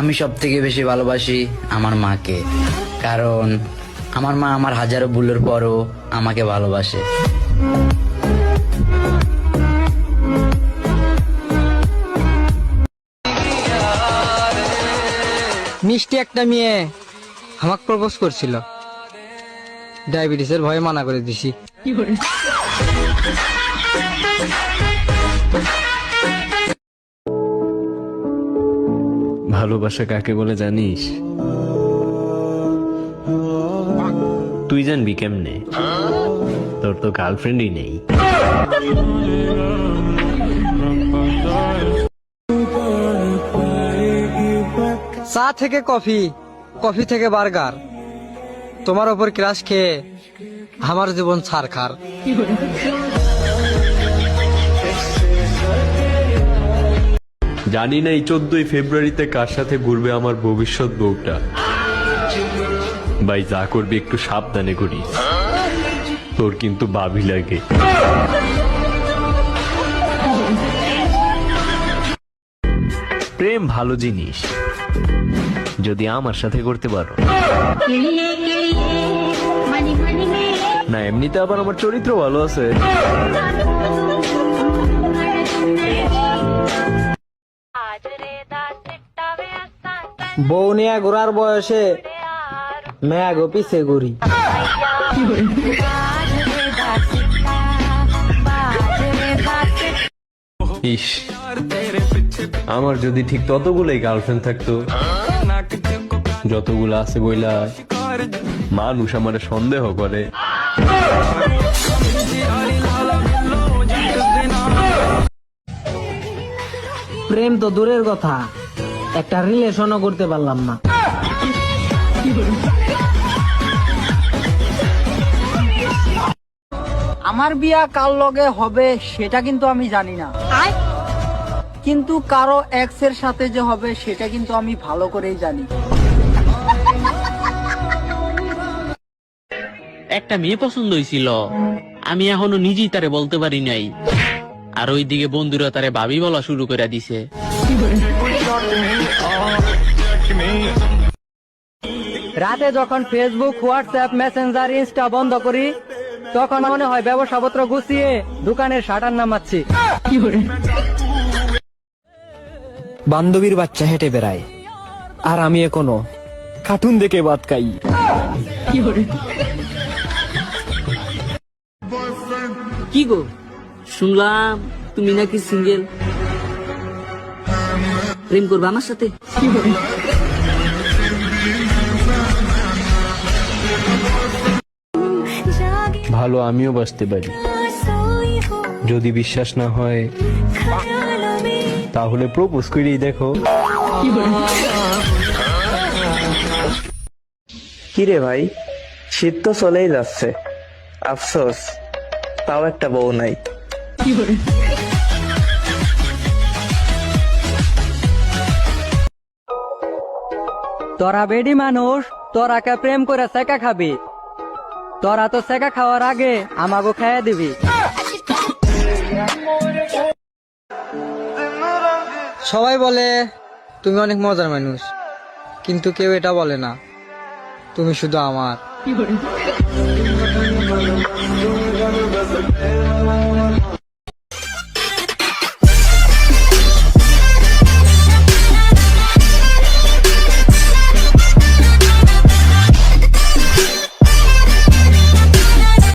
আমি সব থেকে বেশি ভালোবাসি আমার মাকে। কারণ আমার মা আমার হাজারো ভুলের পরও আমাকে ভালোবাসে। মিষ্টি একটা মেয়ে আমাকে প্রপোজ করছিল। ডায়াবেটিসের ভয়ে মানা করে দিছি। ভালোবাসা কাকে বলে জানিস? তুই জানবি কেমনে? তোর তো গার্লফ্রেন্ডই নেই। চা থেকে কফি কফি থেকে বার্গার। তোমার ওপর ক্রাশ খেয়ে আমার জীবন ছারখার। জানি না এই চোদ্দই ফেব্রুয়ারিতে কার সাথে ঘুরবে আমার ভবিষ্যৎ বউটা। ভাই, যা করবি একটু সাবধানে করিস তোর কিন্তু বাবি লাগে। প্রেম ভালো জিনিস। যদি আমার সাথে করতে পারো। না, এমনিতে আবার আমার চরিত্র ভালো আছে। বউ নিয়ে ঘোরার বয়সে মেয়া গো পিছে ঘুরি। ইস আমার যদি ঠিক ততগুলোই গার্লফ্রেন্ড থাকতো যতগুলো আছে বইলা মানুষ আমার সন্দেহ করে। প্রেম তো দূরের কথা। একটা রিলেশনও করতে পারলাম না। আমার বিয়া কার লগে হবে সেটা কিন্তু আমি জানি না। কিন্তু কারও এক্সের সাথে যে হবে সেটা কিন্তু আমি ভালো করেই জানি। একটা মেয়ে পছন্দ হয়েছিল আমি এখনও নিজেই তারে বলতে পারি নাই। আর ওইদিকে বন্ধুরা তারে ভাবি বলা শুরু করে দিছে। রাতে যখন ফেসবুক হোয়াটসঅ্যাপ মেসেঞ্জার ইনস্টা বন্ধ করি তখন মনে হয় ব্যবসাপত্র গুছিয়ে দোকানের শাটার নামাচ্ছি। বান্ধবীর বাচ্চা হেঁটে বেড়ায় আর আমি এখনও কার্টুন দেখে বাদ খাই। কি গো? শুনলাম তুমি নাকি সিঙ্গেল প্রেম করবে আমার সাথে? ভালো আমিও বাঁচতে পারি। যদি বিশ্বাস না হয় তাহলে প্রপোজ করেই দেখো। কিরে ভাই শীত তো চলেই যাচ্ছে। আফসোস তাও একটা বউ নাই। তোরা বেডি মানুষ তোরা কে প্রেম করে সেকা খাবি। তোরা তো সেকা খাওয়ার আগে আমাগো খেয়ে দিবি। সবাই বলে, তুমি অনেক মজার মানুষ। কিন্তু কেউ এটা বলে না, তুমি শুধু আমার।